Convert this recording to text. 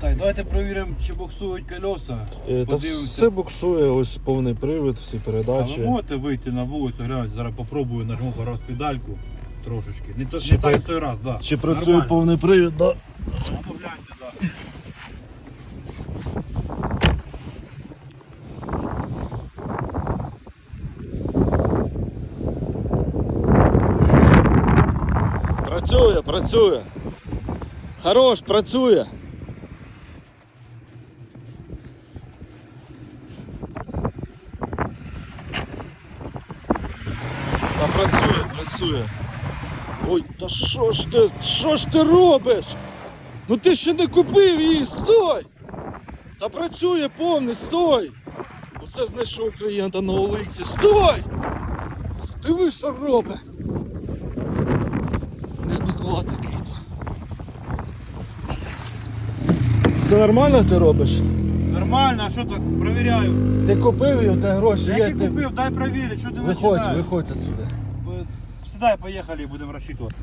Так, давайте перевіримо, чи буксують колеса. Е, Та Подивимося. все буксує, ось повний привід, всі А ви передачі. можете вийти на вулицю, глянути, зараз попробую нажму раз педальку трошечки. Не, то, Чи не так при- як той раз, да. Чи працює Нормально. повний привід, да. Ну, погляньте, да. Працює, працює. Хорош, працює. Та працює, працює. Ой, та що ж ти, що ж ти робиш? Ну ти ще не купив її, стой! Та працює повний, стой! Оце знайшов клієнта на Оликсі, стой! Диви, що робить! Неадекват який то. Це нормально ти робиш? Нормально, а що так? Провіряю. Ти купив його, та гроші Я є. не Ти... купив, дай провірити, що ти Виходь, починаєш? виходь отсюди. Сідай, поїхали, будемо розчитуватися.